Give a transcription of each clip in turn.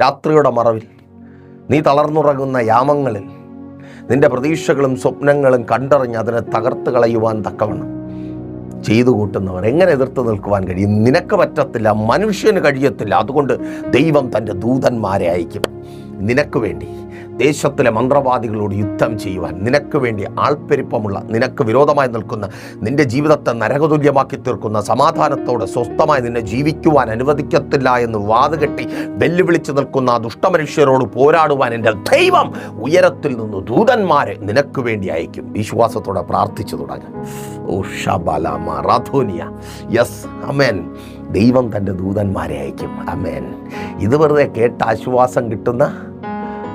രാത്രിയുടെ മറവിൽ നീ തളർന്നുറങ്ങുന്ന യാമങ്ങളിൽ നിന്റെ പ്രതീക്ഷകളും സ്വപ്നങ്ങളും കണ്ടറിഞ്ഞ് അതിനെ തകർത്ത് കളയുവാൻ തക്കവണ്ണം ചെയ്തു കൂട്ടുന്നവർ എങ്ങനെ എതിർത്ത് നിൽക്കുവാൻ കഴിയും? നിനക്ക് പറ്റത്തില്ല മനുഷ്യന് കഴിയത്തില്ല. അതുകൊണ്ട് ദൈവം തന്റെ ദൂതന്മാരെ അയക്കും നിനക്ക് വേണ്ടി. ദേശത്തിലെ മന്ത്രവാദികളോട് യുദ്ധം ചെയ്യുവാൻ നിനക്ക് വേണ്ടി ആൾപ്പെരുപ്പമുള്ള നിനക്ക് വിരോധമായി നിൽക്കുന്ന നിന്റെ ജീവിതത്തെ നരകതുല്യമാക്കി തീർക്കുന്ന സമാധാനത്തോടെ സ്വസ്ഥമായി നിന്നെ ജീവിക്കുവാൻ അനുവദിക്കത്തില്ല എന്ന് വാതുകെട്ടി വെല്ലുവിളിച്ച് നിൽക്കുന്ന ആ ദുഷ്ടമനുഷ്യരോട് പോരാടുവാൻ എന്റെ ദൈവം ഉയരത്തിൽ നിന്ന് ദൂതന്മാരെ നിനക്ക് വേണ്ടി അയക്കും. വിശ്വാസത്തോടെ പ്രാർത്ഥിച്ചു തുടങ്ങാം. ഓ യെസ് ദൈവം തന്റെ ദൂതന്മാരെ അയക്കും. അമേൻ ഇത് വെറുതെ കേട്ട് ആശ്വാസം കിട്ടുന്ന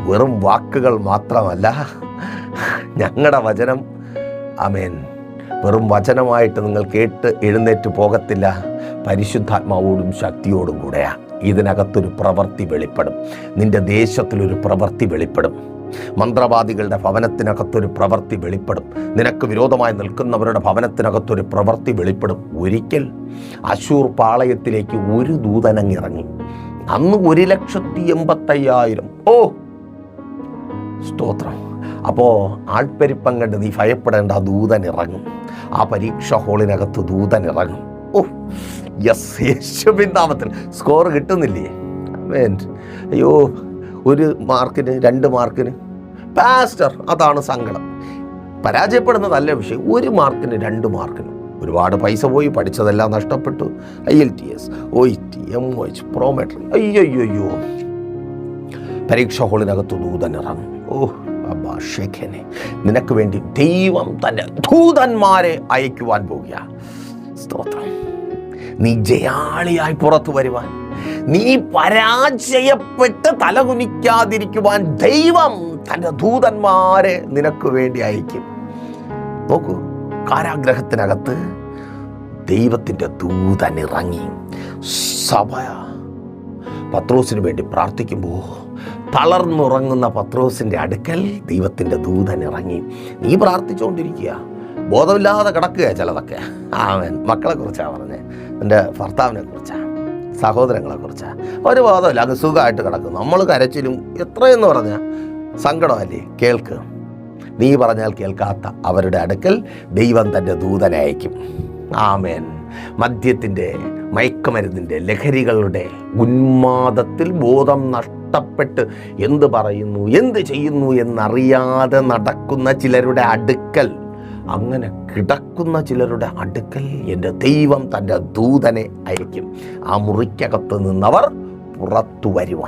വെറും വാക്കുകൾ മാത്രമല്ല ഞങ്ങളുടെ വചനം അമേൻ വെറും വചനമായിട്ട് നിങ്ങൾ കേട്ട് എഴുന്നേറ്റ് പോകത്തില്ല പരിശുദ്ധാത്മാവോടും ശക്തിയോടും കൂടെയാണ് ഇതിനകത്തൊരു പ്രവൃത്തി വെളിപ്പെടും നിന്റെ ദേശത്തിലൊരു പ്രവൃത്തി വെളിപ്പെടും. മന്ത്രവാദികളുടെ ഭവനത്തിനകത്തൊരു പ്രവൃത്തി വെളിപ്പെടും നിനക്ക് വിരോധമായി നിൽക്കുന്നവരുടെ ഭവനത്തിനകത്തൊരു പ്രവൃത്തി വെളിപ്പെടും. ഒരിക്കൽ അശൂർ പാളയത്തിലേക്ക് ഒരു ദൂതനങ്ങിറങ്ങി അന്ന് ഒരു ലക്ഷത്തി എൺപത്തയ്യായിരം. ഓ സ്തോത്രം. അപ്പോൾ ആൾപ്പെരുപ്പം കണ്ട് നീ ഭയപ്പെടേണ്ട ദൂതൻ ഇറങ്ങും. ആ പരീക്ഷ ഹോളിനകത്ത് ദൂതൻ ഇറങ്ങും. ഓ യെസ് യേശുവിൻ നാമത്തിൽ സ്കോർ കിട്ടുന്നില്ലേ? അയ്യോ ഒരു മാർക്കിന് രണ്ട് മാർക്കിന്. പാസ്റ്റർ അതാണ് സങ്കടം. പരാജയപ്പെടുന്നതല്ല വിഷയം. ഒരു മാർക്കിന് രണ്ട് മാർക്കിന്. ഒരുപാട് പൈസ പോയി പഠിച്ചതെല്ലാം നഷ്ടപ്പെട്ടു. I L T S O T M O H Prometric അയ്യോ പരീക്ഷ ഹോളിനകത്ത് ദൂതൻ ഇറങ്ങും. ഓ അബ്ബാ ഷേഖനെ നിനക്ക് വേണ്ടി ദൈവം തന്റെ ദൂതന്മാരെ അയക്കുവാൻ പോകുക സ്തോത്രം. നീ ജയാളിയായി പുറത്തു വരുവാൻ നീ പരാജയപ്പെട്ട് തലകുനിക്കാതിരിക്കുവാൻ ദൈവം തന്റെ ദൂതന്മാരെ നിനക്ക് വേണ്ടി അയക്കും. നോക്കൂ കാരാഗ്രഹത്തിനകത്ത് ദൈവത്തിന്റെ ദൂതൻ ഇറങ്ങി സഭ പത്രോസിന് വേണ്ടി പ്രാർത്ഥിക്കുമ്പോൾ തളർന്നുറങ്ങുന്ന പത്രോസിന്റെ അടുക്കൽ ദൈവത്തിന്റെ ദൂതൻ ഇറങ്ങി. നീ പ്രാർത്ഥിച്ചുകൊണ്ടിരിക്കുക. ബോധമില്ലാതെ കിടക്കുക ചിലതൊക്കെ. ആവൻ മക്കളെ കുറിച്ചാണ് പറഞ്ഞത് എന്റെ ഭർത്താവിനെ കുറിച്ചാണ് സഹോദരങ്ങളെ കുറിച്ചാണ് ഒരു ബോധമില്ല. അങ്ങ് സുഖമായിട്ട് കിടക്കും നമ്മൾ കരച്ചിലും എത്രയെന്ന് പറഞ്ഞാൽ സങ്കടമല്ലേ? കേൾക്ക്. നീ പറഞ്ഞാൽ കേൾക്കാത്ത അവരുടെ അടുക്കൽ ദൈവം തന്റെ ദൂതനെ അയക്കും. ആമേൻ. മദ്യത്തിന്റെ മയക്കുമരുന്നിന്റെ ലഹരികളുടെ ഉന്മാദത്തിൽ ബോധം നഷ്ടപ്പെട്ട് എന്ത് പറയുന്നു എന്ത് ചെയ്യുന്നു എന്നറിയാതെ നടക്കുന്ന ചിലരുടെ അടുക്കൽ അങ്ങനെ കിടക്കുന്ന ചിലരുടെ അടുക്കൽ എന്റെ ദൈവം തന്റെ ദൂതനെ അയക്കും ആ മുറിക്കകത്ത് നിന്നവർ പുറത്തു വരുവാൻ